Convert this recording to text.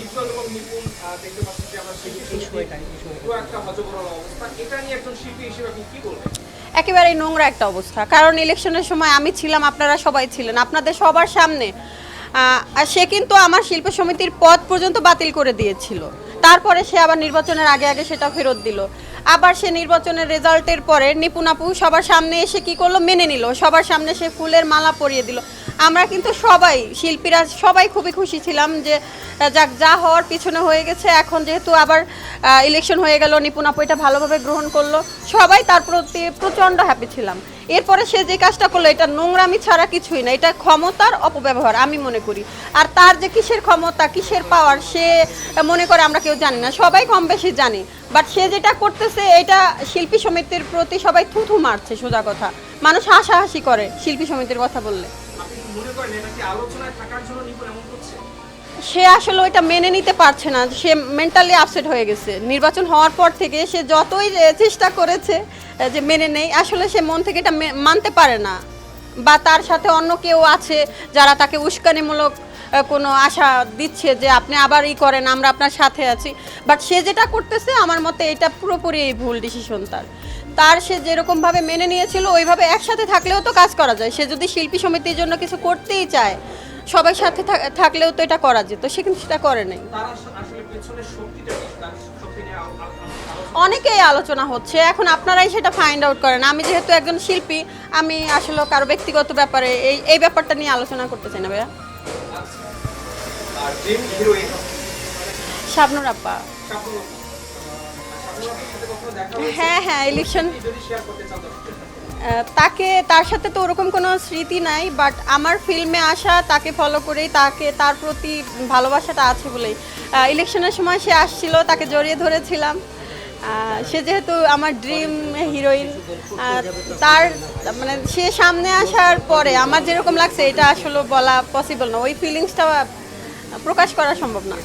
visual এবং নিপুণ দেখতে পাচ্ছি যে আমরা শিল্পী একটা হজবরল অবস্থা। এটা নিয়ে একজন শিল্পী হিসেবে আপনি কি বলবেন? একেবারেই নোংরা একটা অবস্থা। কারণ ইলেকশনের সময় আমি ছিলাম আপনারা সবাই ছিলেন। আপনাদের সবার সামনে আর সে কিন্তু আমার শিল্প সমিতির পদ পর্যন্ত বাতিল করে দিয়েছিল। তারপরে সে আবার নির্বাচনের আগে আগে সেটা ফেরত দিল। আবার সে নির্বাচনের রেজাল্টের পরে নিপুণ আপু সবার সামনে এসে কি করল? মেনে নিল। সবার সামনে সে ফুলের মালা পরিয়ে দিল। আমরা কিন্তু সবাই শিল্পীরা সবাই খুবই খুশি ছিলাম যে যাক, যা হওয়ার পিছনে হয়ে গেছে। এখন যেহেতু আবার ইলেকশন হয়ে গেল নিপুণ আপু এটা ভালোভাবে গ্রহণ করল। সবাই তার প্রতি প্রচণ্ড হ্যাপি ছিলাম। এরপরে সে যে কাজটা করল, এটা নোংরামি ছাড়া কিছুই না। এটা ক্ষমতার অপব্যবহার, আমি মনে করি। আর তার যে কিসের ক্ষমতা, কিসের পাওয়ার সে মনে করে আমরা কেউ জানি না। সবাই কম বেশি জানি। বাট সে যেটা করতেছে, এটা শিল্পী সমিতির প্রতি সবাই থুথু মারছে, সোজা কথা। মানুষ হাসাহাসি করে শিল্পী সমিতির কথা বললে। সে আসলে ওইটা মেনে নিতে পারছে না। সে মেন্টালি আপসেট হয়ে গেছে। নির্বাচন হওয়ার পর থেকে সে যতই চেষ্টা করেছে যে মেনে নেই, আসলে সে মন থেকে এটা মানতে পারে না। বা তার সাথে অন্য কেউ আছে যারা তাকে উস্কানিমূলক কোনো আশা দিচ্ছে যে আপনি আবার ই করেন আমরা আপনার সাথে আছি। বাট সে যেটা করতেছে আমার মতে এটা পুরোপুরি ভুল ডিসিশন তার। তার সে যেরকমভাবে মেনে নিয়েছিল ওইভাবে একসাথে থাকলেও তো কাজ করা যায়। সে যদি শিল্পী সমিতির জন্য কিছু করতেই চায় সবাই সাথে থাকলেও তো এটা করা যেত সে কিন্তু সেটা করে নাই। অনেকেই আলোচনা হচ্ছে এখন আপনারাই সেটা ফাইন্ড আউট করেন। আমি যেহেতু একজন শিল্পী আমি আসলে কারও ব্যক্তিগত ব্যাপারে এই এই ব্যাপারটা নিয়ে আলোচনা করতে চাই না ভাইয়া। আর ড্রিম হিরোইন শাবনুর আপা? হ্যাঁ হ্যাঁ ইলেকশন। তাকে তার সাথে তো ওরকম কোনো স্মৃতি নাই বাট আমার ফিল্মে আসা তাকে ফলো করেই তাকে তার প্রতি ভালোবাসাটা আছে বলেই। ইলেকশনের সময় সে আসছিল তাকে জড়িয়ে ধরেছিলাম। সে যেহেতু আমার ড্রিম হিরোইন তার মানে সে সামনে আসার পরে আমার যেরকম লাগছে, এটা আসলে বলা পসিবল না। ওই ফিলিংসটা প্রকাশ করা সম্ভব না।